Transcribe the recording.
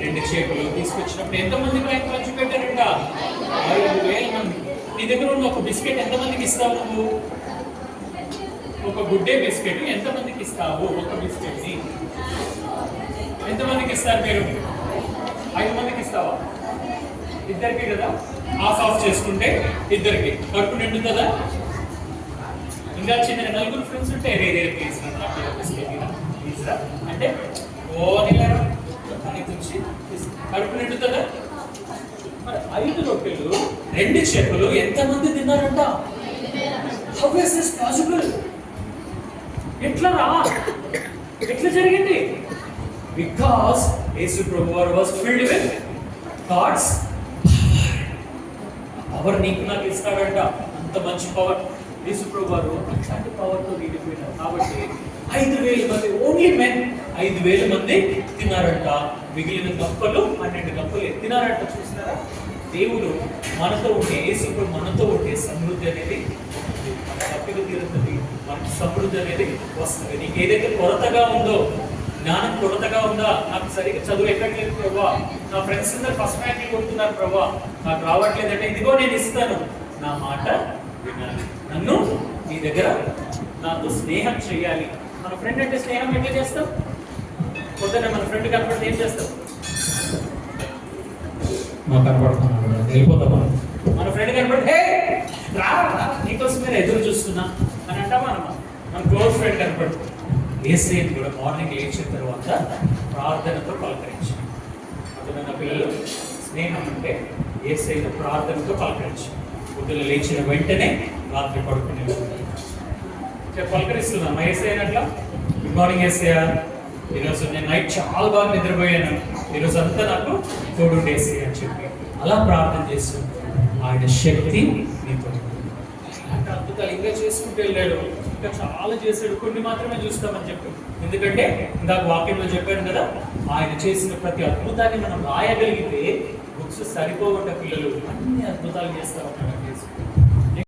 రెండు చేపలు తీసుకొచ్చినప్పుడు ఎంతమంది ఆయన ఖర్చు పెట్టారంట ఐదు వేల మంది నీ దగ్గర ఉన్న ఒక బిస్కెట్ ఎంతమందికి ఇస్తావు నువ్వు ఒక గుడ్డే బిస్కెట్ ఎంతమందికి ఇస్తావు ఒక బిస్కెట్ని ఎంతమందికి ఇస్తారు మీరు ఐదు మందికి ఇస్తావా ఇద్దరికి కదా ఆఫ్ ఆఫ్ చేసుకుంటే ఇద్దరికి కడుపు కదా ఇంకా చిన్న నలుగురు ఫ్రెండ్స్ ఉంటే రేరే రే ప్లీజ్ కడుపు నిండుతుందా? మరి ఐదు రొట్టెలు రెండు చెప్పులు ఎంతమంది తిన్నారంట? హౌ ఇస్ దిస్ పాసిబుల్ ఎట్లా రా? ఎట్లా జరిగింది? బికాస్ యేసు ప్రభు వారు was filled with God's power నీకు నాకు ఇస్తాడంట. అంత మంచి పవర్ యేసు ప్రభు వారు అట్లాంటి పవర్తో నిండిపోయినారు. కాబట్టి ఐదు వేల మంది ఓన్లీ మెన్ ఐదు వేల మంది తిన్నారంట. మిగిలిన గప్పలు పన్నెండు గప్పలు ఎత్తినారంట చూసినారా? దేవుడు మనతో ఉండే ఏసుకుడు మనతో ఉండే సమృద్ధి అనేది తప్పిక తీరుతుంది మనకు సమృద్ధి అనేది వస్తుంది. నీకు ఏదైతే కొరతగా ఉందో జ్ఞానం కొరతగా ఉందా? నాకు సరిగ్గా చదువు ఎక్కట్లేదు ప్రభా. నా ఫ్రెండ్స్ అందరు ఫస్ట్ ర్యాంక్ కొడుతున్నారు ప్రభా. నాకు రావట్లేదంటే ఇదిగో నేను ఇస్తాను. నా మాట వినాలి. నన్ను నీ దగ్గర నాతో స్నేహం చేయాలి. మన ఫ్రెండ్ అంటే స్నేహం ఎట్లా చేస్తాం? పొద్దున్న మన ఫ్రెండ్ కనపడితే ఏం చేస్తాం మాకు కనపడుతున్నాడు వెళ్ళిపోతాం మనం. మన ఫ్రెండ్ కనపడి హే రా నీకోసం నేను ఎదురు చూస్తున్నా అని అంటామా అనమా మన క్లోజ్ ఫ్రెండ్ కనపడు. ఏసేది కూడా మార్నింగ్ లేచిన తర్వాత ప్రార్థనతో పలకరించి. అర్థమైన పిల్లలు? స్నేహం అంటే ఏసైతో ప్రార్థనతో పలకరించి. పొద్దున లేచిన వెంటనే రాత్రి పడుకునే పలకరిస్తున్నాం ఏసై అట్లా గుడ్ మార్నింగ్ ఏసయ్యా. ఈరోజు నేను నైట్ చాలా బాగా నిద్రపోయాను. ఈరోజు అంతా నాకు తోడుండేసి అని చెప్పి అలా ప్రార్థన చేస్తూ ఆయన శక్తి నీతో అంటే అద్భుతాలు ఇంకా చేసుకుంటూ వెళ్ళాడు. ఇంకా చాలా చేశాడు. కొన్ని మాత్రమే చూస్తామని చెప్పి ఎందుకంటే ఇందాక వాక్యంలో చెప్పాను కదా ఆయన చేసిన ప్రతి అద్భుతాన్ని మనం రాయగలిగితే బుక్స్ సరిపోకుండా పిల్లలు అన్ని అద్భుతాలు చేస్తా ఉన్నాడు